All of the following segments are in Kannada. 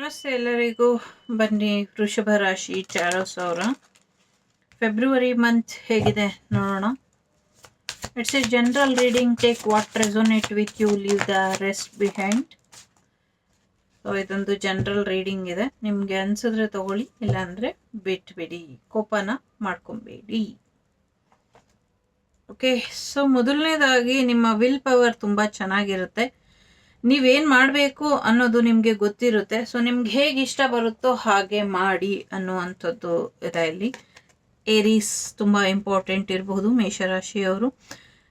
ನಮಸ್ತೆ ಎಲ್ಲರಿಗೂ ಬನ್ನಿ ವೃಷಭ ರಾಶಿ ಚಾರೋ ಸಾವಿರ ಫೆಬ್ರವರಿ ಮಂತ್ ಹೇಗಿದೆ ನೋಡೋಣ. It's a general reading take what resonate with you leave the rest behind so ಇದೊಂದು ಜನರಲ್ ರೀಡಿಂಗ್ ಇದೆ. ನಿಮಗೆ ಅನಿಸಿದ್ರೆ ತಗೊಳ್ಳಿ, ಇಲ್ಲಾಂದರೆ ಬಿಟ್ಬಿಡಿ. ಕೋಪನ ಮಾಡ್ಕೊಬೇಡಿ. ಓಕೆ ಸೊ ಮೊದಲನೇದಾಗಿ ನಿಮ್ಮ ವಿಲ್ ಪವರ್ ತುಂಬ ಚೆನ್ನಾಗಿರುತ್ತೆ. ನೀವೇನು ಮಾಡಬೇಕು ಅನ್ನೋದು ನಿಮಗೆ ಗೊತ್ತಿರುತ್ತೆ. ಸೊ ನಿಮ್ಗೆ ಹೇಗೆ ಇಷ್ಟ ಬರುತ್ತೋ ಹಾಗೆ ಮಾಡಿ ಅನ್ನುವಂಥದ್ದು ಇದೆ ಇಲ್ಲಿ. ಏರೀಸ್ ತುಂಬ ಇಂಪಾರ್ಟೆಂಟ್ ಇರಬಹುದು ಮೇಷರಾಶಿಯವರು.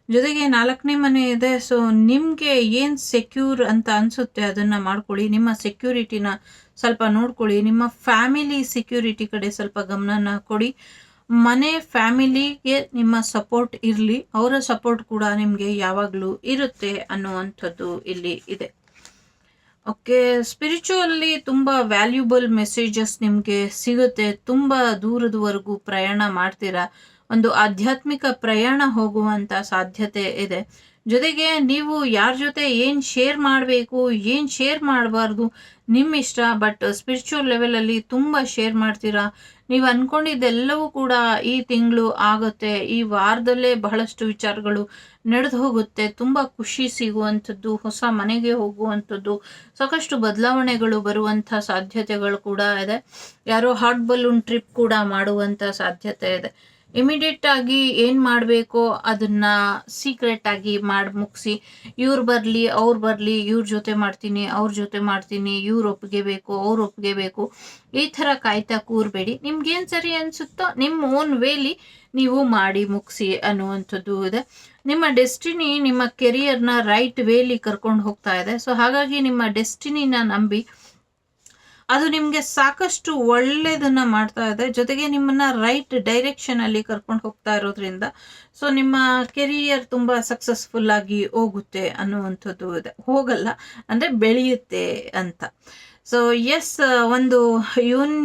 ಜೊತೆಗೆ ನಾಲ್ಕನೇ ಮನೆ ಇದೆ. ಸೊ ನಿಮಗೆ ಏನು ಸೆಕ್ಯೂರ್ ಅಂತ ಅನಿಸುತ್ತೆ ಅದನ್ನು ಮಾಡ್ಕೊಳ್ಳಿ. ನಿಮ್ಮ ಸೆಕ್ಯೂರಿಟಿನ ಸ್ವಲ್ಪ ನೋಡ್ಕೊಳ್ಳಿ. ನಿಮ್ಮ ಫ್ಯಾಮಿಲಿ ಸೆಕ್ಯೂರಿಟಿ ಕಡೆ ಸ್ವಲ್ಪ ಗಮನನ ಕೊಡಿ. ಮನೆ ಫ್ಯಾಮಿಲಿಗೆ ನಿಮ್ಮ ಸಪೋರ್ಟ್ ಇರಲಿ, ಅವರ ಸಪೋರ್ಟ್ ಕೂಡ ನಿಮಗೆ ಯಾವಾಗಲೂ ಇರುತ್ತೆ ಅನ್ನುವಂಥದ್ದು ಇಲ್ಲಿ ಇದೆ. ಓಕೆ ಸ್ಪಿರಿಚುವಲ್ಲಿ ತುಂಬ ವ್ಯಾಲ್ಯೂಬಲ್ ಮೆಸೇಜಸ್ ನಿಮಗೆ ಸಿಗುತ್ತೆ. ತುಂಬ ದೂರದವರೆಗೂ ಪ್ರಯಾಣ ಮಾಡ್ತೀರಾ? ಒಂದು ಆಧ್ಯಾತ್ಮಿಕ ಪ್ರಯಾಣ ಹೋಗುವಂಥ ಸಾಧ್ಯತೆ ಇದೆ. ಜೊತೆಗೆ ನೀವು ಯಾರ ಜೊತೆ ಏನು ಶೇರ್ ಮಾಡಬೇಕು, ಏನು ಶೇರ್ ಮಾಡಬಾರ್ದು ನಿಮ್ಮ ಇಷ್ಟ ಬಟ್ ಸ್ಪಿರಿಚುವಲ್ ಲೆವೆಲಲ್ಲಿ ತುಂಬ ಶೇರ್ ಮಾಡ್ತೀರಾ? ನೀವು ಅಂದ್ಕೊಂಡಿದ್ದೆಲ್ಲವೂ ಕೂಡ ಈ ತಿಂಗಳು ಆಗುತ್ತೆ. ಈ ವಾರದಲ್ಲೇ ಬಹಳಷ್ಟು ವಿಚಾರಗಳು ನಡೆದು ಹೋಗುತ್ತೆ. ತುಂಬ ಖುಷಿ ಸಿಗುವಂಥದ್ದು, ಹೊಸ ಮನೆಗೆ ಹೋಗುವಂಥದ್ದು, ಸಾಕಷ್ಟು ಬದಲಾವಣೆಗಳು ಬರುವಂಥ ಸಾಧ್ಯತೆಗಳು ಕೂಡ ಇದೆ. ಯಾರೋ ಹಾಟ್ ಬಲೂನ್ ಟ್ರಿಪ್ ಕೂಡ ಮಾಡುವಂಥ ಸಾಧ್ಯತೆ ಇದೆ. ಇಮಿಡಿಯೇಟ್ ಆಗಿ ಏನು ಮಾಡಬೇಕೋ ಅದನ್ನ ಸೀಕ್ರೆಟ್ ಆಗಿ ಮಾಡಿ ಮುಗಿಸಿ, ಇವ್ರು ಬರಲಿ, ಅವ್ರು ಬರಲಿ, ಇವ್ರ ಜೊತೆ ಮಾಡ್ತೀನಿ, ಅವ್ರ ಜೊತೆ ಮಾಡ್ತೀನಿ, ಇವ್ರು ಒಪ್ಪಿಗೆ ಬೇಕು, ಅವ್ರು ಒಪ್ಪಿಗೆ ಬೇಕು, ಈ ಥರ ಕಾಯ್ತಾ ಕೂರಬೇಡಿ. ನಿಮ್ಗೇನು ಸರಿ ಅನಿಸುತ್ತೋ ನಿಮ್ಮ ಓನ್ ವೇಲಿ ನೀವು ಮಾಡಿ ಮುಗಿಸಿ ಅನ್ನುವಂಥದ್ದು ಇದೆ. ನಿಮ್ಮ ಡೆಸ್ಟಿನಿ ನಿಮ್ಮ ಕೆರಿಯರ್ನ ರೈಟ್ ವೇಲಿ ಕರ್ಕೊಂಡು ಹೋಗ್ತಾ ಇದೆ. ಸೊ ಹಾಗಾಗಿ ನಿಮ್ಮ ಡೆಸ್ಟಿನಿನ ನಂಬಿ ಅದು ನಿಮಗೆ ಸಾಕಷ್ಟು ಒಳ್ಳೆಯದನ್ನು ಮಾಡ್ತಾ ಇದೆ. ಜೊತೆಗೆ ನಿಮ್ಮನ್ನ ರೈಟ್ ಡೈರೆಕ್ಷನಲ್ಲಿ ಕರ್ಕೊಂಡು ಹೋಗ್ತಾ ಇರೋದ್ರಿಂದ ಸೊ ನಿಮ್ಮ ಕೆರಿಯರ್ ತುಂಬ ಸಕ್ಸಸ್ಫುಲ್ ಆಗಿ ಹೋಗುತ್ತೆ ಅನ್ನುವಂಥದ್ದು ಇದೆ. ಹೋಗಲ್ಲ, ಅಂದರೆ ಬೆಳೆಯುತ್ತೆ ಅಂತ. ಸೊ ಎಸ್ ಒಂದು ಯೂನ್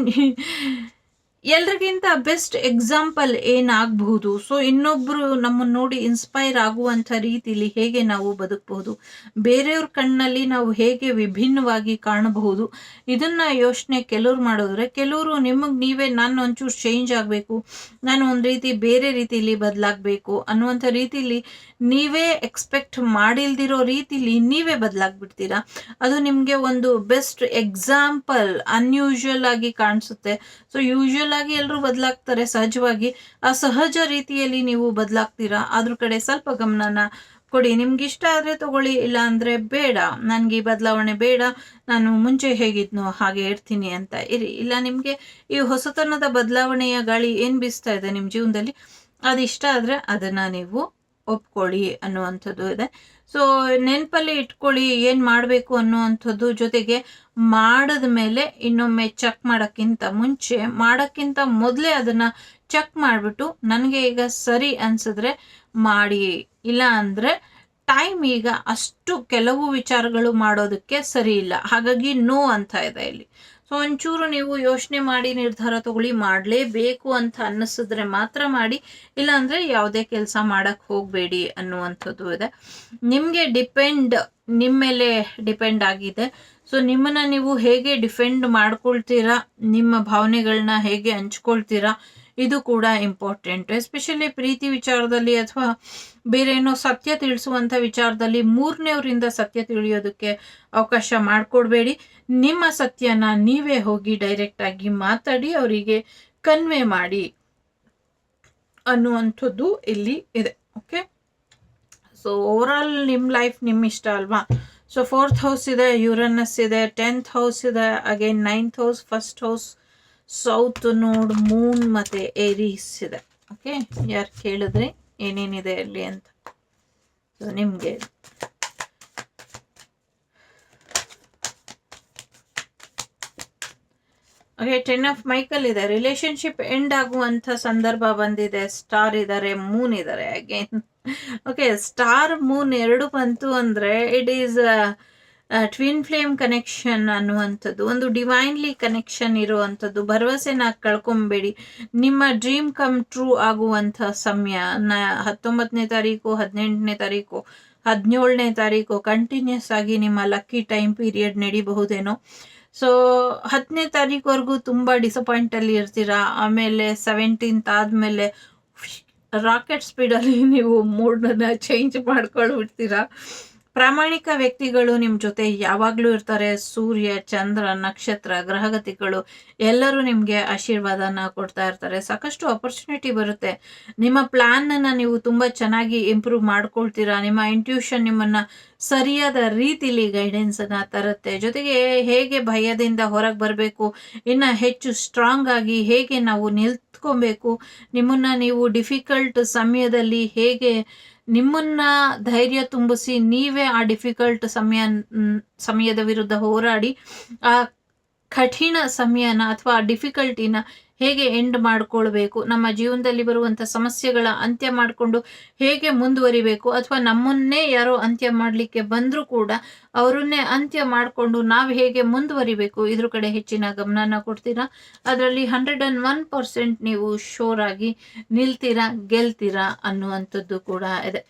ಎಲ್ರಿಗಿಂತ ಬೆಸ್ಟ್ ಎಕ್ಸಾಂಪಲ್ ಏನಾಗಬಹುದು? ಸೊ ಇನ್ನೊಬ್ಬರು ನಮ್ಮನ್ನು ನೋಡಿ ಇನ್ಸ್ಪೈರ್ ಆಗುವಂಥ ರೀತಿಲಿ ಹೇಗೆ ನಾವು ಬದುಕಬಹುದು? ಬೇರೆಯವ್ರ ಕಣ್ಣಲ್ಲಿ ನಾವು ಹೇಗೆ ವಿಭಿನ್ನವಾಗಿ ಕಾಣಬಹುದು? ಇದನ್ನ ಯೋಚನೆ ಕೆಲವ್ರು ಮಾಡಿದ್ರೆ, ಕೆಲವರು ನಿಮಗೆ ನೀವೇ ನಾನು ಒಂಚೂರು ಚೇಂಜ್ ಆಗಬೇಕು, ನಾನು ಒಂದು ರೀತಿ ಬೇರೆ ರೀತಿಲಿ ಬದಲಾಗಬೇಕು ಅನ್ನುವಂಥ ರೀತಿಲಿ ನೀವೇ ಎಕ್ಸ್ಪೆಕ್ಟ್ ಮಾಡಿಲ್ದಿರೋ ರೀತಿಲಿ ನೀವೇ ಬದಲಾಗ್ಬಿಡ್ತೀರಾ? ಅದು ನಿಮಗೆ ಒಂದು ಬೆಸ್ಟ್ ಎಕ್ಸಾಂಪಲ್ ಅನ್ಯೂಶುವಲ್ ಆಗಿ ಕಾಣಿಸುತ್ತೆ. ಸೊ ಯೂಶುವಲ್ ಆಗಿ ಎಲ್ಲರೂ ಬದಲಾಗ್ತಾರೆ. ಸಹಜವಾಗಿ ಆ ಸಹಜ ರೀತಿಯಲ್ಲಿ ನೀವು ಬದಲಾಗ್ತೀರಾ? ಅದ್ರ ಕಡೆ ಸ್ವಲ್ಪ ಗಮನನ ಕೊಡಿ. ನಿಮ್ಗೆ ಇಷ್ಟ ಆದರೆ ತಗೊಳ್ಳಿ. ಇಲ್ಲ ಅಂದರೆ ಬೇಡ. ನನಗೆ ಈ ಬದಲಾವಣೆ ಬೇಡ. ನಾನು ಮುಂಚೆ ಹೇಗಿದ್ನೋ ಹಾಗೆ ಇರ್ತೀನಿ ಅಂತ ಇರಿ. ಇಲ್ಲ, ನಿಮಗೆ ಈ ಹೊಸತನದ ಬದಲಾವಣೆಯ ಗಾಳಿ ಏನು ಬೀಸ್ತಾ ಇದೆ ನಿಮ್ಮ ಜೀವನದಲ್ಲಿ? ಅದು ಇಷ್ಟ ಆದರೆ ಅದನ್ನು ನೀವು ಒಪ್ಕೊಳ್ಳಿ ಅನ್ನುವಂಥದ್ದು ಇದೆ. ಸೊ ನೆನಪಲ್ಲಿ ಇಟ್ಕೊಳ್ಳಿ ಏನು ಮಾಡಬೇಕು ಅನ್ನುವಂಥದ್ದು ಜೊತೆಗೆ ಮಾಡಿದ ಮೇಲೆ ಇನ್ನೊಮ್ಮೆ ಚೆಕ್ ಮಾಡೋಕ್ಕಿಂತ ಮುಂಚೆ, ಮಾಡೋಕ್ಕಿಂತ ಮೊದಲೇ ಅದನ್ನು ಚೆಕ್ ಮಾಡಿಬಿಟ್ಟು ನನಗೆ ಈಗ ಸರಿ ಅನಿಸಿದ್ರೆ ಮಾಡಿ. ಇಲ್ಲ ಅಂದರೆ ಟೈಮ್ ಈಗ ಅಷ್ಟು ಕೆಲವು ವಿಚಾರಗಳು ಮಾಡೋದಕ್ಕೆ ಸರಿ ಇಲ್ಲ. ಹಾಗಾಗಿ ನೋ ಅಂತ ಇದೆ ಇಲ್ಲಿ. ಸೊ ಒಂಚೂರು ನೀವು ಯೋಚನೆ ಮಾಡಿ ನಿರ್ಧಾರ ತಗೊಳ್ಳಿ, ಮಾಡಲೇಬೇಕು ಅಂತ ಅನ್ನಿಸಿದ್ರೆ ಮಾತ್ರ ಮಾಡಿ, ಇಲ್ಲಾಂದರೆ ಯಾವುದೇ ಕೆಲಸ ಮಾಡೋಕ್ಕೆ ಹೋಗಬೇಡಿ ಅನ್ನುವಂಥದ್ದು ಇದೆ. ನಿಮಗೆ ಡಿಪೆಂಡ್ ನಿಮ್ಮ ಮೇಲೆ ಡಿಪೆಂಡ್ ಆಗಿದೆ. ಸೊ ನಿಮ್ಮನ್ನು ನೀವು ಹೇಗೆ ಡಿಫೆಂಡ್ ಮಾಡ್ಕೊಳ್ತೀರಾ, ನಿಮ್ಮ ಭಾವನೆಗಳನ್ನ ಹೇಗೆ ಹಂಚ್ಕೊಳ್ತೀರಾ, ಇದು ಕೂಡ ಇಂಪಾರ್ಟೆಂಟ್. ಎಸ್ಪೆಷಲಿ ಪ್ರೀತಿ ವಿಚಾರದಲ್ಲಿ ಅಥವಾ ಬೇರೆ ಏನೋ ಸತ್ಯ ತಿಳಿಸುವಂಥ ವಿಚಾರದಲ್ಲಿ ಮೂರನೇವರಿಂದ ಸತ್ಯ ತಿಳಿಯೋದಕ್ಕೆ ಅವಕಾಶ ಮಾಡಿಕೊಡ್ಬೇಡಿ. ನಿಮ್ಮ ಸತ್ಯನ ನೀವೇ ಹೋಗಿ ಡೈರೆಕ್ಟ್ ಆಗಿ ಮಾತಾಡಿ, ಅವರಿಗೆ ಕನ್ವೆ ಮಾಡಿ ಅನ್ನುವಂಥದ್ದು ಇಲ್ಲಿ ಇದೆ. ಓಕೆ ಸೊ ಓವರಾಲ್ ನಿಮ್ಮ ಲೈಫ್ ನಿಮ್ಮ ಇಷ್ಟ ಅಲ್ವಾ? ಸೊ ಫೋರ್ತ್ ಹೌಸ್ ಇದೆ ಯೂರನಸ್ ಇದೆ ಟೆಂತ್ ಹೌಸ್ ಇದೆ again ninth house first house south node moon ಮತ್ತು ಏರೀಸ್ ಇದೆ. ಓಕೆ ಯಾರು ಕೇಳಿದ್ರೆ? ಏನೇನಿದೆ ಅಲ್ಲಿ ಅಂತ. ಸೊ ನಿಮಗೆ. ಓಕೆ ಟೆನ್ ಆಫ್ ಮೈಕಲ್ ಇದೆ. ರಿಲೇಶನ್ಶಿಪ್ ಎಂಡ್ ಆಗುವಂಥ ಸಂದರ್ಭ ಬಂದಿದೆ. ಸ್ಟಾರ್ ಇದ್ದಾರೆ ಮೂನ್ ಇದ್ದಾರೆ ಅಗೇನ್ ಓಕೆ ಸ್ಟಾರ್ ಮೂನ್ ಎರಡು ಬಂತು ಅಂದರೆ it is twin flame connection ಅನ್ನುವಂಥದ್ದು, ಒಂದು ಡಿವೈನ್ಲಿ ಕನೆಕ್ಷನ್ ಇರುವಂಥದ್ದು. ಭರವಸೆನ ಕಳ್ಕೊಂಬೇಡಿ. ನಿಮ್ಮ ಡ್ರೀಮ್ ಕಮ್ ಟ್ರೂ ಆಗುವಂಥ ಸಮಯ, ನ ಹತ್ತೊಂಬತ್ತನೇ ತಾರೀಕು, ಹದಿನೆಂಟನೇ ತಾರೀಕು, ಹದಿನೇಳನೇ ತಾರೀಕು ಕಂಟಿನ್ಯೂಸ್ ಆಗಿ ನಿಮ್ಮ ಲಕ್ಕಿ ಟೈಮ್ ಪೀರಿಯಡ್ ನಡಿಬಹುದೇನೋ. ಸೊ ಹತ್ತನೇ ತಾರೀಕುವರೆಗೂ ತುಂಬ ಡಿಸಪಾಯಿಂಟಲ್ಲಿ ಇರ್ತೀರಾ? ಆಮೇಲೆ ಸೆವೆಂಟೀನ್ತ್ ಆದಮೇಲೆ ರಾಕೆಟ್ ಸ್ಪೀಡಲ್ಲಿ ನೀವು ಮೂಡನ್ನ ಚೇಂಜ್ ಮಾಡ್ಕೊಳ್ಬಿಡ್ತೀರಾ? ಪ್ರಾಮಾಣಿಕ ವ್ಯಕ್ತಿಗಳು ನಿಮ್ಮ ಜೊತೆ ಯಾವಾಗಲೂ ಇರ್ತಾರೆ. ಸೂರ್ಯ, ಚಂದ್ರ, ನಕ್ಷತ್ರ, ಗ್ರಹಗತಿಗಳು ಎಲ್ಲರೂ ನಿಮಗೆ ಆಶೀರ್ವಾದನ ಕೊಡ್ತಾ ಇರ್ತಾರೆ. ಸಾಕಷ್ಟು ಅಪರ್ಚುನಿಟಿ ಬರುತ್ತೆ. ನಿಮ್ಮ ಪ್ಲ್ಯಾನನ್ನು ನೀವು ತುಂಬ ಚೆನ್ನಾಗಿ ಇಂಪ್ರೂವ್ ಮಾಡ್ಕೊಳ್ತೀರಾ? ನಿಮ್ಮ ಇಂಟ್ಯೂಷನ್ ನಿಮ್ಮನ್ನು ಸರಿಯಾದ ರೀತಿಲಿ ಗೈಡೆನ್ಸನ್ನು ತರುತ್ತೆ. ಜೊತೆಗೆ ಹೇಗೆ ಭಯದಿಂದ ಹೊರಗೆ ಬರಬೇಕು? ಇನ್ನು ಹೆಚ್ಚು ಸ್ಟ್ರಾಂಗ್ ಆಗಿ ಹೇಗೆ ನಾವು ನಿಲ್ತ್ಕೊಬೇಕು? ನಿಮ್ಮನ್ನು ನೀವು ಡಿಫಿಕಲ್ಟ್ ಸಮಯದಲ್ಲಿ ಹೇಗೆ ನಿಮ್ಮನ್ನ ಧೈರ್ಯ ತುಂಬಿಸಿ ನೀವೇ ಆ ಡಿಫಿಕಲ್ಟ್ ಸಮಯ ಸಮಯದ ವಿರುದ್ಧ ಹೋರಾಡಿ, ಆ ಕಠಿಣ ಸಮಯನ ಅಥವಾ ಡಿಫಿಕಲ್ಟಿನ ಹೇಗೆ ಎಂಡ್ ಮಾಡಿಕೊಳ್ಬೇಕು, ನಮ್ಮ ಜೀವನದಲ್ಲಿ ಬರುವಂಥ ಸಮಸ್ಯೆಗಳ ಅಂತ್ಯ ಮಾಡಿಕೊಂಡು ಹೇಗೆ ಮುಂದುವರಿಬೇಕು ಅಥವಾ ನಮ್ಮನ್ನೇ ಯಾರೋ ಅಂತ್ಯ ಮಾಡಲಿಕ್ಕೆ ಬಂದರೂ ಕೂಡ ಅವರನ್ನೇ ಅಂತ್ಯ ಮಾಡಿಕೊಂಡು ನಾವು ಹೇಗೆ ಮುಂದುವರಿಬೇಕು, ಇದ್ರ ಕಡೆ ಹೆಚ್ಚಿನ ಗಮನನ ಕೊಡ್ತೀರಾ? ಅದರಲ್ಲಿ ಹಂಡ್ರೆಡ್ ಆ್ಯಂಡ್ ಒನ್ ಪರ್ಸೆಂಟ್ ನೀವು ಶೋರ್ ಆಗಿ ನಿಲ್ತೀರಾ, ಗೆಲ್ತೀರಾ ಅನ್ನುವಂಥದ್ದು ಕೂಡ ಇದೆ.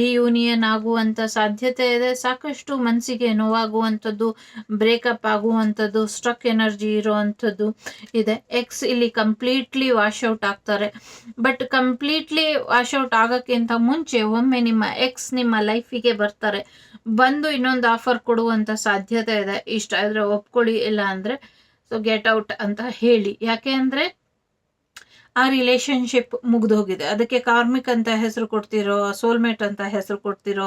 ರಿಯೂನಿಯನ್ ಆಗುವಂಥ ಸಾಧ್ಯತೆ ಇದೆ, ಸಾಕಷ್ಟು ಮನಸ್ಸಿಗೆ ನೋವಾಗುವಂಥದ್ದು ಬ್ರೇಕಪ್ ಆಗುವಂಥದ್ದು ಸ್ಟ್ರಕ್ ಎನರ್ಜಿ ಇರುವಂಥದ್ದು ಇದೆ. ಎಕ್ಸ್ ಇಲ್ಲಿ ಕಂಪ್ಲೀಟ್ಲಿ ವಾಶ್ ಔಟ್ ಆಗ್ತಾರೆ. ಬಟ್ ಕಂಪ್ಲೀಟ್ಲಿ ವಾಶ್ ಔಟ್ ಆಗೋಕ್ಕಿಂತ ಮುಂಚೆ ಒಮ್ಮೆ ನಿಮ್ಮ ಎಕ್ಸ್ ನಿಮ್ಮ ಲೈಫಿಗೆ ಬರ್ತಾರೆ. ಬಂದು ಇನ್ನೊಂದು ಆಫರ್ ಕೊಡುವಂಥ ಸಾಧ್ಯತೆ ಇದೆ. ಇಷ್ಟ ಆದರೆ ಒಪ್ಕೊಳ್ಳಿ ಇಲ್ಲ ಅಂದರೆ ಸೊ ಗೆಟ್ ಔಟ್ ಅಂತ ಹೇಳಿ. ಯಾಕೆ ಅಂದರೆ ಆ ರಿಲೇಶನ್ಶಿಪ್ ಮುಗಿದೋಗಿದೆ. ಅದಕ್ಕೆ ಕಾರ್ಮಿಕ್ ಅಂತ ಹೆಸರು ಕೊಡ್ತಿರೋ ಸೋಲ್ಮೇಟ್ ಅಂತ ಹೆಸರು ಕೊಡ್ತಿರೋ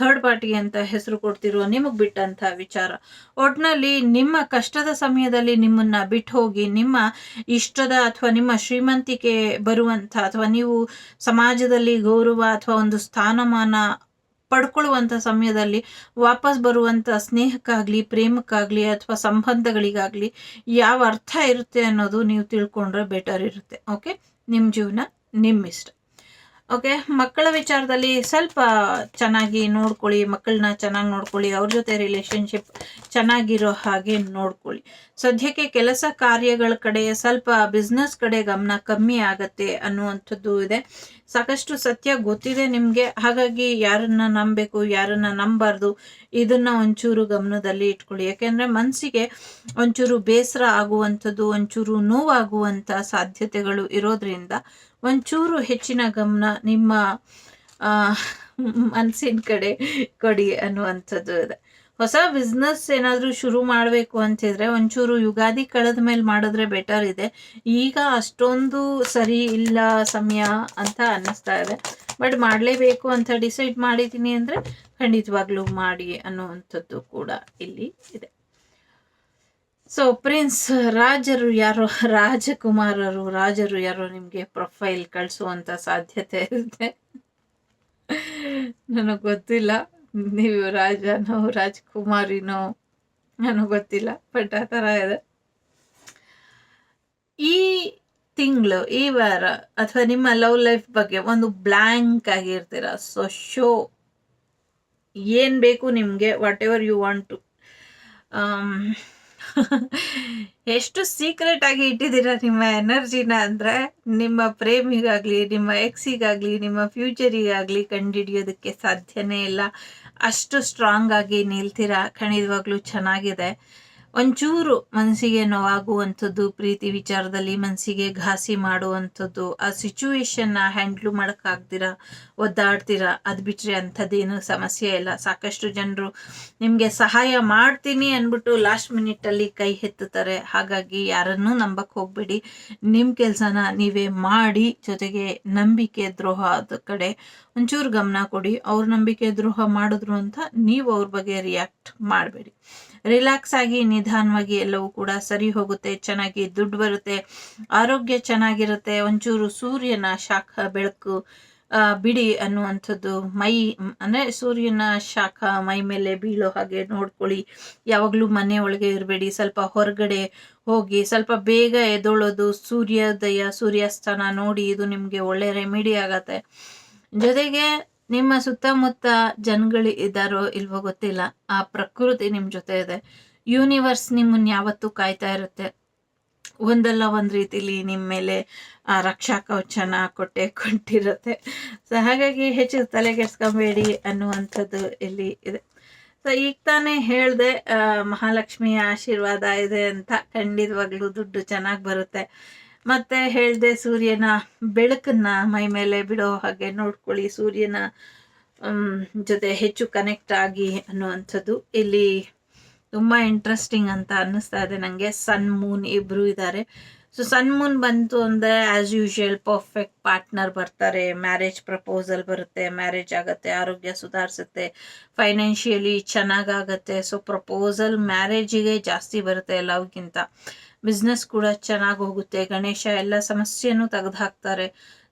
ಥರ್ಡ್ ಪಾರ್ಟಿ ಅಂತ ಹೆಸರು ಕೊಡ್ತಿರೋ ನಿಮಗೆ ಬಿಟ್ಟಂಥ ವಿಚಾರ. ಒಟ್ನಲ್ಲಿ ನಿಮ್ಮ ಕಷ್ಟದ ಸಮಯದಲ್ಲಿ ನಿಮ್ಮನ್ನ ಬಿಟ್ಟು ಹೋಗಿ ನಿಮ್ಮ ಇಷ್ಟದ ಅಥವಾ ನಿಮ್ಮ ಶ್ರೀಮಂತಿಕೆ ಬರುವಂಥ ಅಥವಾ ನೀವು ಸಮಾಜದಲ್ಲಿ ಗೌರವ ಅಥವಾ ಒಂದು ಸ್ಥಾನಮಾನ ಪಡ್ಕೊಳ್ಳುವಂಥ ಸಮಯದಲ್ಲಿ ವಾಪಸ್ ಬರುವಂಥ ಸ್ನೇಹಕ್ಕಾಗಲಿ, ಪ್ರೇಮಕ್ಕಾಗಲಿ ಅಥವಾ ಸಂಬಂಧಗಳಿಗಾಗಲಿ ಯಾವ ಅರ್ಥ ಇರುತ್ತೆ ಅನ್ನೋದು ನೀವು ತಿಳ್ಕೊಂಡ್ರೆ ಬೆಟರ್ ಇರುತ್ತೆ. ಓಕೆ ನಿಮ್ಮ ಜೀವನ ನಿಮ್ಮ ಇಷ್ಟ ಓಕೆ, ಮಕ್ಕಳ ವಿಚಾರದಲ್ಲಿ ಸ್ವಲ್ಪ ಚೆನ್ನಾಗಿ ನೋಡ್ಕೊಳ್ಳಿ, ಮಕ್ಕಳನ್ನ ಚೆನ್ನಾಗಿ ನೋಡ್ಕೊಳ್ಳಿ, ಅವ್ರ ಜೊತೆ ರಿಲೇಶನ್ಶಿಪ್ ಚೆನ್ನಾಗಿರೋ ಹಾಗೆ ನೋಡ್ಕೊಳ್ಳಿ. ಸದ್ಯಕ್ಕೆ ಕೆಲಸ ಕಾರ್ಯಗಳ ಕಡೆ ಸ್ವಲ್ಪ ಬಿಸ್ನೆಸ್ ಕಡೆ ಗಮನ ಕಮ್ಮಿ ಆಗತ್ತೆ ಅನ್ನುವಂಥದ್ದು ಇದೆ. ಸಾಕಷ್ಟು ಸತ್ಯ ಗೊತ್ತಿದೆ ನಿಮಗೆ, ಹಾಗಾಗಿ ಯಾರನ್ನ ನಂಬಬೇಕು, ಯಾರನ್ನ ನಂಬಾರ್ದು ಇದನ್ನ ಒಂಚೂರು ಗಮನದಲ್ಲಿ ಇಟ್ಕೊಳ್ಳಿ. ಯಾಕೆಂದ್ರೆ ಮನಸ್ಸಿಗೆ ಒಂಚೂರು ಬೇಸರ ಆಗುವಂಥದ್ದು, ಒಂಚೂರು ನೋವಾಗುವಂಥ ಸಾಧ್ಯತೆಗಳು ಇರೋದ್ರಿಂದ ಒಂಚೂರು ಹೆಚ್ಚಿನ ಗಮನ ನಿಮ್ಮ ಮನಸ್ಸಿನ ಕಡೆ ಕೊಡಿ ಅನ್ನುವಂಥದ್ದು ಇದೆ. ಹೊಸ ಬಿಸ್ನೆಸ್ ಏನಾದರೂ ಶುರು ಮಾಡಬೇಕು ಅಂತಿದ್ರೆ ಒಂಚೂರು ಯುಗಾದಿ ಕಳೆದ ಮೇಲೆ ಮಾಡಿದ್ರೆ ಬೆಟರ್ ಇದೆ. ಈಗ ಅಷ್ಟೊಂದು ಸರಿ ಇಲ್ಲ ಸಮಯ ಅಂತ ಅನ್ನಿಸ್ತಾ ಇದೆ. ಬಟ್ ಮಾಡಲೇಬೇಕು ಅಂತ ಡಿಸೈಡ್ ಮಾಡಿದ್ದೀನಿ ಅಂದರೆ ಖಂಡಿತವಾಗ್ಲೂ ಮಾಡಿ ಅನ್ನುವಂಥದ್ದು ಕೂಡ ಇಲ್ಲಿ ಇದೆ. ಸೊ ಪ್ರಿನ್ಸ್ ರಾಜರು ಯಾರೋ, ರಾಜಕುಮಾರರು, ರಾಜರು ಯಾರೋ ನಿಮಗೆ ಪ್ರೊಫೈಲ್ ಕಳಿಸುವಂಥ ಸಾಧ್ಯತೆ ಇರುತ್ತೆ. ನನಗೆ ಗೊತ್ತಿಲ್ಲ. ನೀವು ರಾಜನೋ, ರಾಜಕುಮಾರಿನೋ, ನನಗೆ ಗೊತ್ತಿಲ್ಲ ಬಟ್ ಆ ಥರ ಇದೆ. ಈ ತಿಂಗಳು ಈ ವಾರ ಅಥವಾ ನಿಮ್ಮ ಲವ್ ಲೈಫ್ ಬಗ್ಗೆ ಒಂದು ಬ್ಲ್ಯಾಂಕ್ ಆಗಿರ್ತೀರ? ಸೊ ಶೋ ಏನು ಬೇಕು ನಿಮಗೆ? Whatever you want to ಎಷ್ಟು ಸೀಕ್ರೆಟ್ ಆಗಿ ಇಟ್ಟಿದ್ದೀರಾ ನಿಮ್ಮ ಎನರ್ಜಿನ ಅಂದರೆ ನಿಮ್ಮ ಪ್ರೇಮಿಗಾಗಲಿ, ನಿಮ್ಮ ಎಕ್ಸಿಗಾಗಲಿ ನಿಮ್ಮ ಫ್ಯೂಚರಿಗಾಗಲಿ ಕಂಡುಹಿಡಿಯೋದಕ್ಕೆ ಸಾಧ್ಯನೇ ಇಲ್ಲ. ಅಷ್ಟು ಸ್ಟ್ರಾಂಗ್ ಆಗಿ ನಿಲ್ತೀರಾ? ಖಂಡಿತವಾಗ್ಲೂ ಚೆನ್ನಾಗಿದೆ. ಒಂಚೂರು ಮನಸ್ಸಿಗೆ ನೋವಾಗುವಂಥದ್ದು ಪ್ರೀತಿ ವಿಚಾರದಲ್ಲಿ ಮನಸ್ಸಿಗೆ ಘಾಸಿ ಮಾಡುವಂಥದ್ದು ಆ ಸಿಚುವೇಶನ್ನ ಹ್ಯಾಂಡ್ಲು ಮಾಡೋಕ್ಕಾಗ್ದಿರ ಒದ್ದಾಡ್ತೀರಾ? ಅದು ಬಿಟ್ಟರೆ ಅಂಥದ್ದೇನು ಸಮಸ್ಯೆ ಇಲ್ಲ. ಸಾಕಷ್ಟು ಜನರು ನಿಮಗೆ ಸಹಾಯ ಮಾಡ್ತೀನಿ ಅಂದ್ಬಿಟ್ಟು ಲಾಸ್ಟ್ ಮಿನಿಟಲ್ಲಿ ಕೈ ಎತ್ತುತ್ತಾರೆ. ಹಾಗಾಗಿ ಯಾರನ್ನೂ ನಂಬಕ್ಕೆ ಹೋಗಬೇಡಿ. ನಿಮ್ಮ ಕೆಲಸನ ನೀವೇ ಮಾಡಿ ಜೊತೆಗೆ ನಂಬಿಕೆ ದ್ರೋಹದ ಕಡೆ ಒಂಚೂರು ಗಮನ ಕೊಡಿ. ಅವ್ರ ನಂಬಿಕೆ ದ್ರೋಹ ಮಾಡಿದ್ರು ಅಂತ ನೀವು ಅವ್ರ ಬಗ್ಗೆ ರಿಯಾಕ್ಟ್ ಮಾಡಬೇಡಿ. ರಿಲ್ಯಾಕ್ಸ್ ಆಗಿ ನಿಧಾನವಾಗಿ ಎಲ್ಲವೂ ಕೂಡ ಸರಿ ಹೋಗುತ್ತೆ. ಚೆನ್ನಾಗಿ ದುಡ್ಡು ಬರುತ್ತೆ. ಆರೋಗ್ಯ ಚೆನ್ನಾಗಿರುತ್ತೆ. ಒಂಚೂರು ಸೂರ್ಯನ ಶಾಖ ಬೆಳಕು ಬಿಡಿ ಅನ್ನುವಂಥದ್ದು. ಮೈ, ಅಂದರೆ ಸೂರ್ಯನ ಶಾಖ ಮೈ ಮೇಲೆ ಬೀಳೋ ಹಾಗೆ ನೋಡ್ಕೊಳ್ಳಿ. ಯಾವಾಗಲೂ ಮನೆ ಒಳಗೆ ಇರಬೇಡಿ. ಸ್ವಲ್ಪ ಹೊರಗಡೆ ಹೋಗಿ, ಸ್ವಲ್ಪ ಬೇಗ ಎದೊಳೋದು, ಸೂರ್ಯೋದಯ, ಸೂರ್ಯಾಸ್ತನ ನೋಡಿ ಇದು ನಿಮಗೆ ಒಳ್ಳೆ ರೆಮಿಡಿ ಆಗತ್ತೆ. ಜೊತೆಗೆ ನಿಮ್ಮ ಸುತ್ತಮುತ್ತ ಜನಗಳು ಇದ್ದಾರೋ ಇಲ್ವೋ ಗೊತ್ತಿಲ್ಲ. ಆ ಪ್ರಕೃತಿ ನಿಮ್ಮ ಜೊತೆ ಇದೆ. ಯೂನಿವರ್ಸ್ ನಿಮ್ಮನ್ನ ಯಾವತ್ತೂ ಕಾಯ್ತಾ ಇರುತ್ತೆ. ಒಂದಲ್ಲ ಒಂದು ರೀತಿಲಿ ನಿಮ್ಮ ಮೇಲೆ ರಕ್ಷಾ ಕವಚನ ಕೊಟ್ಟೆ ಕೊಟ್ಟಿರುತ್ತೆ. ಸೊ ಹಾಗಾಗಿ ಹೆಚ್ಚು ತಲೆಗೆಡ್ಸ್ಕೊಬೇಡಿ ಅನ್ನುವಂಥದ್ದು ಇಲ್ಲಿ ಇದೆ. ಸೊ ಈಗ ತಾನೇ ಹೇಳಿದೆ ಮಹಾಲಕ್ಷ್ಮಿಯ ಆಶೀರ್ವಾದ ಇದೆ ಅಂತ. ಖಂಡಿತವಾಗ್ಲೂ ದುಡ್ಡು ಚೆನ್ನಾಗಿ ಬರುತ್ತೆ. ಮತ್ತೆ ಹೇಳಿದೆ ಸೂರ್ಯನ ಬೆಳಕನ್ನ ಮೈ ಮೇಲೆ ಬಿಡೋ ಹಾಗೆ ನೋಡ್ಕೊಳ್ಳಿ. ಸೂರ್ಯನ ಜೊತೆ ಹೆಚ್ಚು ಕನೆಕ್ಟ್ ಆಗಿ ಅನ್ನುವಂಥದ್ದು ಇಲ್ಲಿ ತುಂಬಾ ಇಂಟ್ರೆಸ್ಟಿಂಗ್ ಅಂತ ಅನ್ನಿಸ್ತಾ ಇದೆ ನನಗೆ ಸನ್ ಮೂನ್ ಇಬ್ರು ಇದ್ದಾರೆ ಸೊ ಸನ್ ಮೂನ್ ಬಂತು ಅಂದರೆ ಆ್ಯಸ್ ಯೂಶುವಲ್ ಪರ್ಫೆಕ್ಟ್ ಪಾರ್ಟ್ನರ್ ಬರ್ತಾರೆ. ಮ್ಯಾರೇಜ್ ಪ್ರಪೋಸಲ್ ಬರುತ್ತೆ. ಮ್ಯಾರೇಜ್ ಆಗುತ್ತೆ, ಆರೋಗ್ಯ ಸುಧಾರಿಸುತ್ತೆ ಫೈನಾನ್ಷಿಯಲಿ ಚೆನ್ನಾಗಾಗತ್ತೆ. ಸೊ ಪ್ರಪೋಸಲ್ ಮ್ಯಾರೇಜಿಗೆ ಜಾಸ್ತಿ ಬರುತ್ತೆ ಲವ್ಗಿಂತ ಬಿಸ್ನೆಸ್ ಕೂಡ ಚೆನ್ನಾಗಿ ಹೋಗುತ್ತೆ. ಗಣೇಶ ಎಲ್ಲ ಸಮಸ್ಯೆನೂ ತೆಗೆದು ಹಾಕ್ತಾರೆ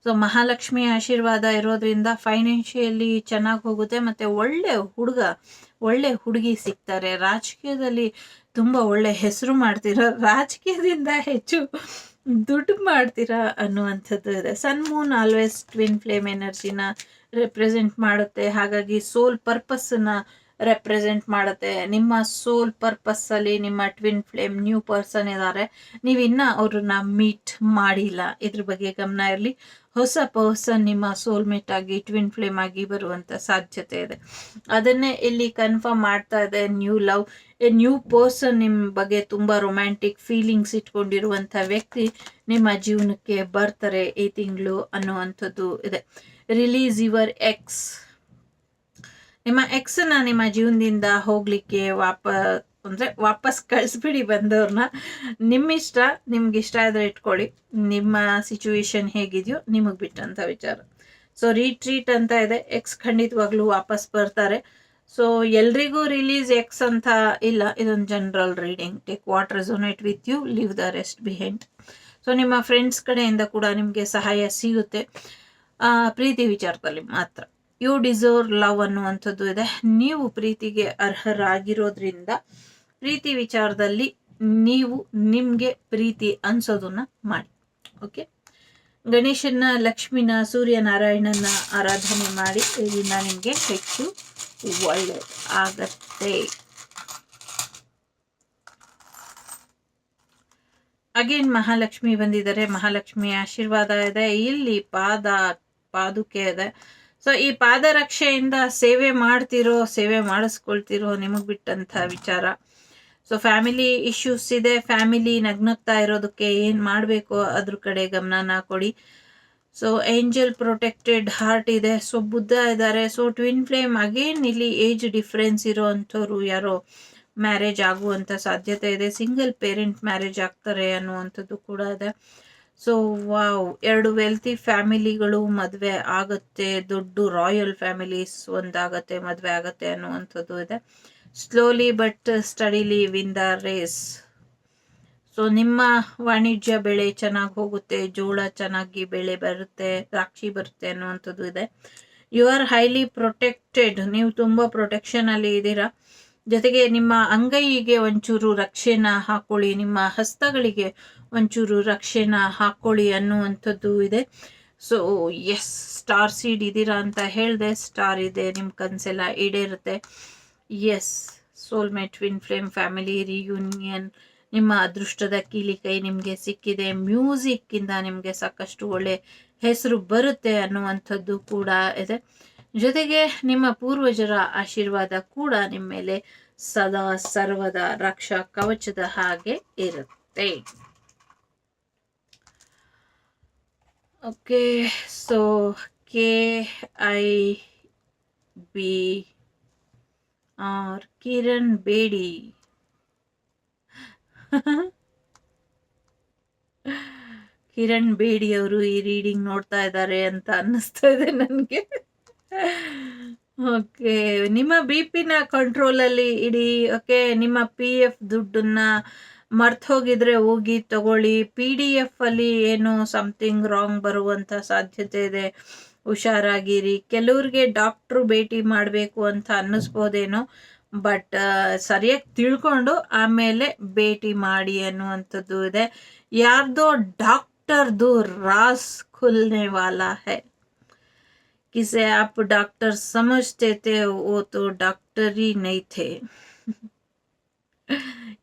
ಸೊ ಮಹಾಲಕ್ಷ್ಮಿ ಆಶೀರ್ವಾದ ಇರೋದ್ರಿಂದ ಫೈನಾನ್ಷಿಯಲಿ ಚೆನ್ನಾಗಿ ಹೋಗುತ್ತೆ. ಮತ್ತು ಒಳ್ಳೆ ಹುಡುಗ ಒಳ್ಳೆ ಹುಡುಗಿ ಸಿಗ್ತಾರೆ. ರಾಜಕೀಯದಲ್ಲಿ ತುಂಬ ಒಳ್ಳೆ ಹೆಸರು ಮಾಡ್ತೀರಾ? ರಾಜಕೀಯದಿಂದ ಹೆಚ್ಚು ದುಡ್ಡು ಮಾಡ್ತೀರಾ ಅನ್ನುವಂಥದ್ದು ಇದೆ. Sun moon always twin flame ಎನರ್ಜಿನ represent ಮಾಡುತ್ತೆ. ಹಾಗಾಗಿ ಸೋಲ್ ಪರ್ಪಸ್ನ ರೆಪ್ರೆಸೆಂಟ್ ಮಾಡುತ್ತೆ. ನಿಮ್ಮ ಸೋಲ್ ಪರ್ಪಸ್ ಅಲ್ಲಿ ನಿಮ್ಮ ಟ್ವಿನ್ ಫ್ಲೇಮ್ ನ್ಯೂ ಪರ್ಸನ್ ಇದ್ದಾರೆ ನೀವು ಇನ್ನ ಅವ್ರನ್ನ ಮೀಟ್ ಮಾಡಿಲ್ಲ. ಇದ್ರ ಬಗ್ಗೆ ಗಮನ ಇರಲಿ. ಹೊಸ ಪರ್ಸನ್ ನಿಮ್ಮ ಸೋಲ್ಮೇಟ್ ಆಗಿ ಟ್ವಿನ್ ಫ್ಲೇಮ್ ಆಗಿ ಬರುವಂತ ಸಾಧ್ಯತೆ ಇದೆ. ಅದನ್ನೇ ಇಲ್ಲಿ ಕನ್ಫರ್ಮ್ ಮಾಡ್ತಾ ಇದೆ new love a new person ನಿಮ್ಮ ಬಗ್ಗೆ ತುಂಬಾ ರೊಮ್ಯಾಂಟಿಕ್ ಫೀಲಿಂಗ್ಸ್ ಇಟ್ಕೊಂಡಿರುವಂತ ವ್ಯಕ್ತಿ ನಿಮ್ಮ ಜೀವನಕ್ಕೆ ಬರ್ತಾರೆ ಈ ತಿಂಗಳು ಅನ್ನುವಂಥದ್ದು ಇದೆ. ರಿಲೀಸ್ ಯುವರ್ ಎಕ್ಸ್ ನಿಮ್ಮ ಎಕ್ಸನ್ನ ನಿಮ್ಮ ಜೀವನದಿಂದ ಹೋಗಲಿಕ್ಕೆ ವಾಪ, ಅಂದರೆ ವಾಪಸ್ ಕಳಿಸ್ಬಿಡಿ ಬಂದವ್ರನ್ನ ನಿಮ್ಮ ಇಷ್ಟ ನಿಮ್ಗೆ ಇಷ್ಟ ಆದರೆ ಇಟ್ಕೊಳ್ಳಿ. ನಿಮ್ಮ ಸಿಚುವೇಶನ್ ಹೇಗಿದೆಯೋ ನಿಮಗೆ ಬಿಟ್ಟಂಥ ವಿಚಾರ. ಸೊ ರೀಟ್ರೀಟ್ ಅಂತ ಇದೆ. ಎಕ್ಸ್ ಖಂಡಿತವಾಗ್ಲೂ ವಾಪಸ್ ಬರ್ತಾರೆ. ಸೊ ಎಲ್ರಿಗೂ ರಿಲೀಸ್ ಎಕ್ಸ್ ಅಂತ ಇಲ್ಲ. ಇದೊಂದು general reading take what resonate with you live the rest behind so ನಿಮ್ಮ ಫ್ರೆಂಡ್ಸ್ ಕಡೆಯಿಂದ ಕೂಡ ನಿಮಗೆ ಸಹಾಯ ಸಿಗುತ್ತೆ. ಪ್ರೀತಿ ವಿಚಾರದಲ್ಲಿ ಮಾತ್ರ. ಯು ಡಿಸರ್ವ್ ಲವ್ ಅನ್ನುವಂಥದ್ದು ಇದೆ. ನೀವು ಪ್ರೀತಿಗೆ ಅರ್ಹರಾಗಿರೋದ್ರಿಂದ ಪ್ರೀತಿ ವಿಚಾರದಲ್ಲಿ ನೀವು ನಿಮಗೆ ಪ್ರೀತಿ ಅನ್ಸೋದನ್ನ ಮಾಡಿ. ಓಕೆ? ಗಣೇಶನ ಲಕ್ಷ್ಮಿನ ಸೂರ್ಯನಾರಾಯಣನ ಆರಾಧನೆ ಮಾಡಿ. ಇದರಿಂದ ನಿಮಗೆ ಹೆಚ್ಚು ಒಳ್ಳೆ ಆಗತ್ತೆ. ಅಗೇನ್ ಮಹಾಲಕ್ಷ್ಮಿ ಬಂದಿದ್ದಾರೆ. ಮಹಾಲಕ್ಷ್ಮಿ ಆಶೀರ್ವಾದ ಇದೆ. ಇಲ್ಲಿ ಪಾದ, ಪಾದುಕೆ ಇದೆ. ಸೊ ಈ ಪಾದರಕ್ಷೆಯಿಂದ ಸೇವೆ ಮಾಡ್ತಿರೋ, ಸೇವೆ ಮಾಡಿಸ್ಕೊಳ್ತಿರೋ ನಿಮಗೆ ಬಿಟ್ಟಂಥ ವಿಚಾರ. ಸೊ ಫ್ಯಾಮಿಲಿ ಇಶ್ಯೂಸ್ ಇದೆ. ಫ್ಯಾಮಿಲಿ ನಗ್ನಗ್ತಾ ಇರೋದಕ್ಕೆ ಏನು ಮಾಡಬೇಕು ಅದ್ರ ಕಡೆ ಗಮನನ ಕೊಡಿ. ಸೊ ಏಂಜಲ್ ಪ್ರೊಟೆಕ್ಟೆಡ್ ಹಾರ್ಟ್ ಇದೆ. ಸೊ ಬುದ್ಧ ಇದ್ದಾರೆ. ಸೊ ಟ್ವಿನ್ ಫ್ಲೇಮ್ ಅಗೇನ್ ಇಲ್ಲಿ ಏಜ್ ಡಿಫ್ರೆನ್ಸ್ ಇರೋ ಅಂಥವ್ರು ಯಾರೋ ಮ್ಯಾರೇಜ್ ಆಗುವಂಥ ಸಾಧ್ಯತೆ ಇದೆ. ಸಿಂಗಲ್ ಪೇರೆಂಟ್ ಮ್ಯಾರೇಜ್ ಆಗ್ತಾರೆ ಅನ್ನುವಂಥದ್ದು ಕೂಡ ಇದೆ. ಸೊ ವಾವ್ ಎರಡು ವೆಲ್ತಿ ಫ್ಯಾಮಿಲಿಗಳು ಮದುವೆ ಆಗುತ್ತೆ, ದೊಡ್ಡ ರಾಯಲ್ ಫ್ಯಾಮಿಲೀಸ್ ಒಂದಾಗತ್ತೆ, ಮದುವೆ ಆಗತ್ತೆ ಅನ್ನುವಂಥದ್ದು ಇದೆ. Slowly but steadily win the race so ನಿಮ್ಮ ವಾಣಿಜ್ಯ ಬೆಳೆ ಚೆನ್ನಾಗಿ ಹೋಗುತ್ತೆ, ಜೋಳ ಚೆನ್ನಾಗಿ ಬೆಳೆ ಬರುತ್ತೆ, ದ್ರಾಕ್ಷಿ ಬರುತ್ತೆ ಅನ್ನುವಂಥದ್ದು ಇದೆ. ಯು ಆರ್ ಹೈಲಿ ಪ್ರೊಟೆಕ್ಟೆಡ್ ನೀವು ತುಂಬ ಪ್ರೊಟೆಕ್ಷನ್ ಅಲ್ಲಿ ಇದ್ದೀರಾ. ಜೊತೆಗೆ ನಿಮ್ಮ ಅಂಗೈಗೆ ಒಂಚೂರು ರಕ್ಷೆನ ಹಾಕೊಳ್ಳಿ, ನಿಮ್ಮ ಹಸ್ತಗಳಿಗೆ ಒಂಚೂರು ರಕ್ಷೆನ ಹಾಕೊಳ್ಳಿ ಅನ್ನುವಂಥದ್ದು ಇದೆ. ಸೊ ಎಸ್ ಸ್ಟಾರ್ ಸೀಡ್ ಇದ್ದೀರಾ ಅಂತ ಹೇಳಿದೆ ಸ್ಟಾರ್ ಇದೆ ನಿಮ್ಮ ಕನಸೆಲ್ಲ ಈಡೇರುತ್ತೆ. Yes soulmate twin flame family reunion ನಿಮ್ಮ ಅದೃಷ್ಟದ ಕೀಲಿ ಕೈ ನಿಮಗೆ ಸಿಕ್ಕಿದೆ. ಮ್ಯೂಸಿಕ್ಕಿಂದ ನಿಮಗೆ ಸಾಕಷ್ಟು ಒಳ್ಳೆ ಹೆಸರು ಬರುತ್ತೆ ಅನ್ನುವಂಥದ್ದು ಕೂಡ ಇದೆ. ಜೊತೆಗೆ ನಿಮ್ಮ ಪೂರ್ವಜರ ಆಶೀರ್ವಾದ ಕೂಡ ನಿಮ್ಮ ಮೇಲೆ ಸದಾ ಸರ್ವದ ರಕ್ಷಾ ಕವಚದ ಹಾಗೆ ಇರುತ್ತೆ. Okay so K I B R Kiran Bedi Kiran Bedi ಅವರು ಈ ರೀಡಿಂಗ್ ನೋಡ್ತಾ ಇದ್ದಾರೆ ಅಂತ ಅನ್ನಿಸ್ತಾ ಇದೆ ನನಗೆ. ಓಕೆ, ನಿಮ್ಮ ಬಿ ಪಿನ ಕಂಟ್ರೋಲಲ್ಲಿ ಇಡಿ, ಓಕೆ? ನಿಮ್ಮ ಪಿ ಎಫ್ ದುಡ್ಡನ್ನ ಮರ್ತು ಹೋಗಿದ್ರೆ ಹೋಗಿ ತಗೊಳ್ಳಿ. ಪಿ ಡಿ ಎಫ್ ಅಲ್ಲಿ ಏನು ಸಮಥಿಂಗ್ ರಾಂಗ್ ಬರುವಂತ ಸಾಧ್ಯತೆ ಇದೆ? ಹುಷಾರಾಗಿರಿ. ಕೆಲವ್ರಿಗೆ ಡಾಕ್ಟ್ರು ಭೇಟಿ ಮಾಡಬೇಕು ಅಂತ ಅನ್ನಿಸ್ಬೋದೇನೋ ಬಟ್ ಸರಿಯಾಗಿ ತಿಳ್ಕೊಂಡು ಆಮೇಲೆ ಭೇಟಿ ಮಾಡಿ ಅನ್ನುವಂಥದ್ದು ಇದೆ. ಯಾರ್ದೋ ಡಾಕ್ಟರ್ದು ರಾಸ್ ಖುಲ್ನೆ ವಾಲಾ ಹೈ किसे आप डॉक्टर समझते थे वो तो डॉक्टर ही नहीं थे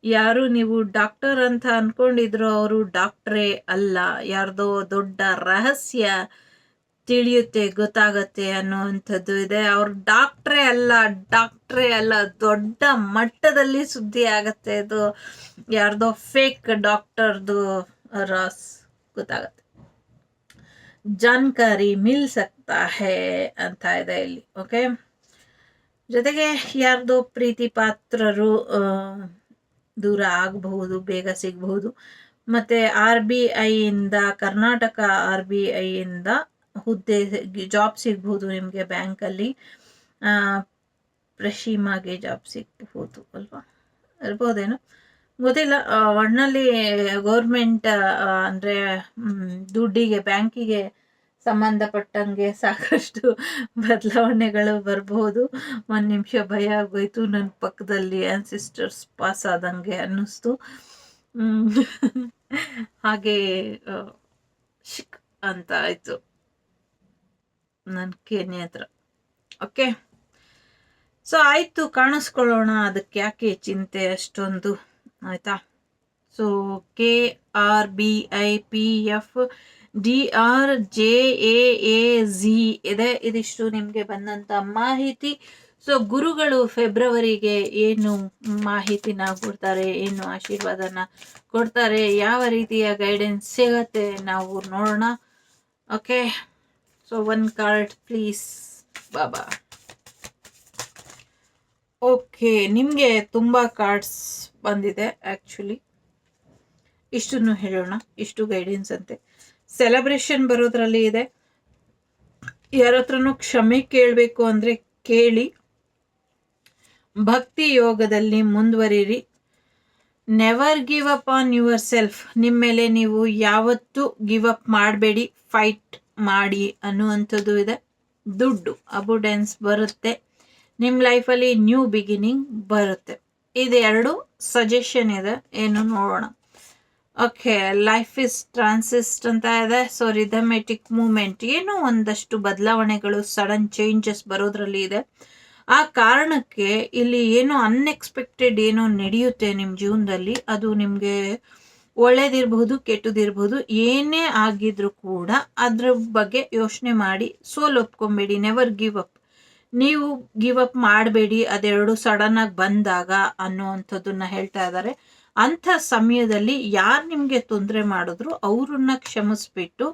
ಯಾರು ನೀವು ಡಾಕ್ಟರ್ ಅಂತ ಅನ್ಕೊಂಡಿದ್ರು ಅವರು ಡಾಕ್ಟ್ರೇ ಅಲ್ಲ ಯಾರ್ದೋ ದೊಡ್ಡ ರಹಸ್ಯ ತಿಳಿಯುತ್ತೆ ಗೊತ್ತಾಗತ್ತೆ ಅನ್ನುವಂಥದ್ದು ಇದೆ ಅವ್ರ ಡಾಕ್ಟ್ರೇ ಅಲ್ಲ ಡಾಕ್ಟ್ರೇ ಅಲ್ಲ ದೊಡ್ಡ ಮಟ್ಟದಲ್ಲಿ ಸುದ್ದಿ ಆಗತ್ತೆ ಇದು ಯಾರ್ದೋ ಫೇಕ್ ಡಾಕ್ಟರ್ದು ರಾಸ್ ಗೊತ್ತಾಗತ್ತೆ ಜಾನ್ಕಾರಿ मिल सकता ಹೇ ಅಂತ ಇದೆ ಇಲ್ಲಿ, ಓಕೆ? ಜೊತೆಗೆ ಯಾರ್ದೋ ಪ್ರೀತಿ ಪಾತ್ರರು ದೂರ ಆಗಬಹುದು, ಬೇಗ ಸಿಗಬಹುದು. ಮತ್ತು ಆರ್ ಬಿ ಐಯಿಂದ, ಕರ್ನಾಟಕ ಆರ್ ಬಿ ಐಯಿಂದ ಹುದ್ದೆ ಜಾಬ್ ಸಿಗ್ಬೋದು ನಿಮಗೆ ಬ್ಯಾಂಕಲ್ಲಿ. ಪ್ರಶೀಮಾಗೆ ಜಾಬ್ ಸಿಗಬಹುದು ಅಲ್ವಾ? ಇರ್ಬೋದೇನೋ ಗೊತ್ತಿಲ್ಲ. ಒಣ್ಣಲ್ಲಿ ಒಟ್ನಲ್ಲಿ ಗೌರ್ಮೆಂಟ್ ಅಂದರೆ ದುಡ್ಡಿಗೆ, ಬ್ಯಾಂಕಿಗೆ ಸಂಬಂಧಪಟ್ಟಂಗೆ ಸಾಕಷ್ಟು ಬದಲಾವಣೆಗಳು ಬರಬಹುದು ಒಂದು ನಿಮಿಷ ಭಯ ಆಗೋಯ್ತು. ನನ್ನ ಪಕ್ಕದಲ್ಲಿ ಆನ್ಸಿಸ್ಟರ್ಸ್ ಪಾಸ್ ಆದಂಗೆ ಅನ್ನಿಸ್ತು. ಹಾಗೆ ಶಿಕ್ ಅಂತ ಆಯ್ತು. ನನ್ನ ಕೇನಿ ಹತ್ರ. ಓಕೆ? ಸೊ, ಆಯ್ತು. ಕಾಣಿಸ್ಕೊಳ್ಳೋಣ. ಅದಕ್ಕೆ ಯಾಕೆ ಚಿಂತೆ ಅಷ್ಟೊಂದು? ಆಯ್ತಾ? So K R B I P F D R J A A G ಇದೆ, ಇದಿಷ್ಟು ನಿಮಗೆ ಬಂದಂತ ಮಾಹಿತಿ. ಸೊ ಗುರುಗಳು ಫೆಬ್ರವರಿಗೆ ಏನು ಮಾಹಿತಿನ ಕೊಡ್ತಾರೆ, ಏನು ಆಶೀರ್ವಾದನ ಕೊಡ್ತಾರೆ, ಯಾವ ರೀತಿಯ ಗೈಡೆನ್ಸ್ ಸಿಗತ್ತೆ ನಾವು ನೋಡೋಣ. Okay so one card please Baba okay, ನಿಮಗೆ ತುಂಬ ಕಾರ್ಡ್ಸ್ ಬಂದಿದೆ ಆ್ಯಕ್ಚುಲಿ ಇಷ್ಟನ್ನು ಹೇಳೋಣ, ಇಷ್ಟು ಗೈಡೆನ್ಸ್ ಅಂತೆ. ಸೆಲೆಬ್ರೇಷನ್ ಬರೋದ್ರಲ್ಲಿ ಇದೆ. ಯಾರ ಹತ್ರನೂ ಕ್ಷಮೆ ಕೇಳಬೇಕು ಅಂದರೆ ಕೇಳಿ. ಭಕ್ತಿ ಯೋಗದಲ್ಲಿ ಮುಂದುವರಿರಿ. Never give up on yourself ನಿಮ್ಮ ಮೇಲೆ ನೀವು ಯಾವತ್ತೂ ಗಿವ್ ಅಪ್ ಮಾಡಬೇಡಿ ಫೈಟ್ ಮಾಡಿ ಅನ್ನುವಂಥದ್ದು ಇದೆ. ದುಡ್ಡು ಅಬುಡೆನ್ಸ್ ಬರುತ್ತೆ. ನಿಮ್ಮ ಲೈಫಲ್ಲಿ ನ್ಯೂ ಬಿಗಿನಿಂಗ್ ಬರುತ್ತೆ. ಇದೆರಡು ಸಜೆಷನ್ ಇದೆ. ಏನು ನೋಡೋಣ. ಓಕೆ, ಲೈಫ್ ಇಸ್ ಟ್ರಾನ್ಸಿಸ್ಟ್ ಅಂತ ಇದೆ. So rhythmic moment. ಏನೋ ಒಂದಷ್ಟು ಬದಲಾವಣೆಗಳು, ಸಡನ್ ಚೇಂಜಸ್ ಬರೋದ್ರಲ್ಲಿ ಇದೆ. ಆ ಕಾರಣಕ್ಕೆ ಇಲ್ಲಿ ಏನೋ ಅನ್ಎಕ್ಸ್ಪೆಕ್ಟೆಡ್ ಏನೋ ನಡೆಯುತ್ತೆ ನಿಮ್ಮ ಜೀವನದಲ್ಲಿ. ಅದು ನಿಮಗೆ ಒಳ್ಳೇದಿರಬಹುದು ಕೆಟ್ಟದಿರಬಹುದು ಏನೇ ಆಗಿದ್ರು ಕೂಡ ಅದ್ರ ಬಗ್ಗೆ ಯೋಚನೆ ಮಾಡಿ, ಸೋಲ್ ಒಪ್ಕೊಂಬೇಡಿ ನೆವರ್ ಗಿವ್ ಅಪ್ ನೀವು ಗಿವ್ ಅಪ್ ಮಾಡಬೇಡಿ, ಅದೆರಡು ಸಡನ್ ಆಗಿ ಬಂದಾಗ ಅನ್ನುವಂಥದ್ದನ್ನ ಹೇಳ್ತಾ ಇದ್ದಾರೆ ಅಂಥ ಸಮಯದಲ್ಲಿ ಯಾರು ನಿಮಗೆ ತೊಂದರೆ ಮಾಡಿದ್ರು ಅವ್ರನ್ನ ಕ್ಷಮಿಸ್ಬಿಟ್ಟು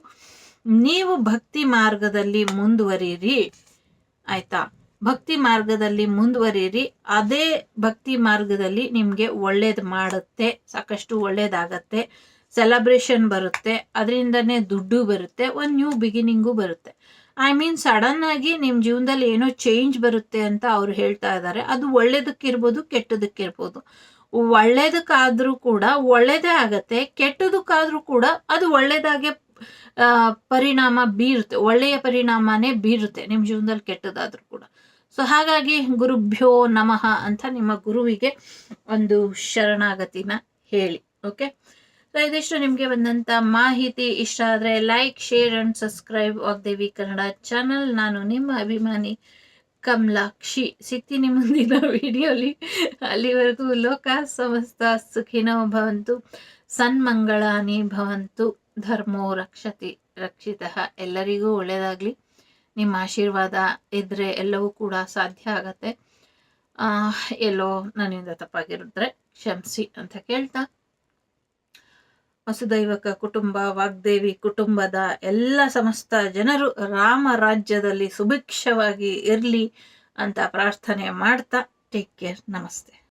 ನೀವು ಭಕ್ತಿ ಮಾರ್ಗದಲ್ಲಿ ಮುಂದುವರಿರಿ. ಆಯ್ತಾ? ಭಕ್ತಿ ಮಾರ್ಗದಲ್ಲಿ ಮುಂದುವರಿರಿ, ಅದೇ ಭಕ್ತಿ ಮಾರ್ಗದಲ್ಲಿ ನಿಮಗೆ ಒಳ್ಳೇದು ಮಾಡುತ್ತೆ, ಸಾಕಷ್ಟು ಒಳ್ಳೇದಾಗತ್ತೆ ಸೆಲೆಬ್ರೇಷನ್ ಬರುತ್ತೆ, ಅದರಿಂದನೇ ದುಡ್ಡು ಬರುತ್ತೆ, ಒಂದು ನ್ಯೂ ಬಿಗಿನಿಂಗು ಬರುತ್ತೆ. ಐ ಮೀನ್ ಸಡನ್ ಆಗಿ ನಿಮ್ಮ ಜೀವನದಲ್ಲಿ ಏನೋ ಚೇಂಜ್ ಬರುತ್ತೆ ಅಂತ ಅವ್ರು ಹೇಳ್ತಾ ಇದ್ದಾರೆ ಅದು ಒಳ್ಳೇದಕ್ಕಿರ್ಬೋದು, ಕೆಟ್ಟದಕ್ಕಿರ್ಬೋದು. ಒಳ್ಳೇದಕ್ಕಾದ್ರೂ ಕೂಡ ಒಳ್ಳೇದೇ ಆಗತ್ತೆ. ಕೆಟ್ಟದಕ್ಕಾದ್ರೂ ಕೂಡ ಅದು ಒಳ್ಳೇದಾಗೆ ಪರಿಣಾಮ ಬೀರುತ್ತೆ. ಒಳ್ಳೆಯ ಪರಿಣಾಮನೇ ಬೀರುತ್ತೆ ನಿಮ್ಮ ಜೀವನದಲ್ಲಿ ಕೆಟ್ಟದಾದ್ರೂ ಕೂಡ. ಸೊ ಹಾಗಾಗಿ ಗುರುಭ್ಯೋ ನಮಃ ಅಂತ ನಿಮ್ಮ ಗುರುವಿಗೆ ಒಂದು ಶರಣಾಗತಿನ ಹೇಳಿ ಓಕೆ ಸೊ ಇದಿಷ್ಟು ನಿಮಗೆ ಬಂದಂಥ ಮಾಹಿತಿ. ಇಷ್ಟ ಆದರೆ like share and subscribe Devi Kannada channel ನಾನು ನಿಮ್ಮ ಅಭಿಮಾನಿ ಕಮಲಾಕ್ಷಿ. ಸಿಗ್ತೀನಿ ಮುಂದಿನ ವಿಡಿಯೋಲಿ ಅಲ್ಲಿವರೆಗೂ ಲೋಕ ಸಮಸ್ತ ಸುಖಿನೋ ಭವಂತು ಸನ್ಮಂಗಳಾನಿ ಭವಂತು, ಧರ್ಮೋ ರಕ್ಷತಿ ರಕ್ಷಿತ. ಎಲ್ಲರಿಗೂ ಒಳ್ಳೆಯದಾಗಲಿ ನಿಮ್ಮ ಆಶೀರ್ವಾದ ಇದ್ದರೆ ಎಲ್ಲವೂ ಕೂಡ ಸಾಧ್ಯ ಆಗತ್ತೆ. ಎಲ್ಲೋ ನನ್ನಿಂದ ತಪ್ಪಾಗಿರಿದ್ರೆ ಕ್ಷಮಿಸಿ ಅಂತ ಕೇಳ್ತಾ. ವಸುದೈವಕ ಕುಟುಂಬ, ವಾಗ್ದೇವಿ ಕುಟುಂಬದ ಎಲ್ಲ ಸಮಸ್ತ ಜನರು ರಾಮ ರಾಜ್ಯದಲ್ಲಿ ಸುಭಿಕ್ಷವಾಗಿ ಇರಲಿ ಅಂತ ಪ್ರಾರ್ಥನೆ ಮಾಡ್ತಾ ಟೇಕ್ ಕೇರ್ ನಮಸ್ತೆ.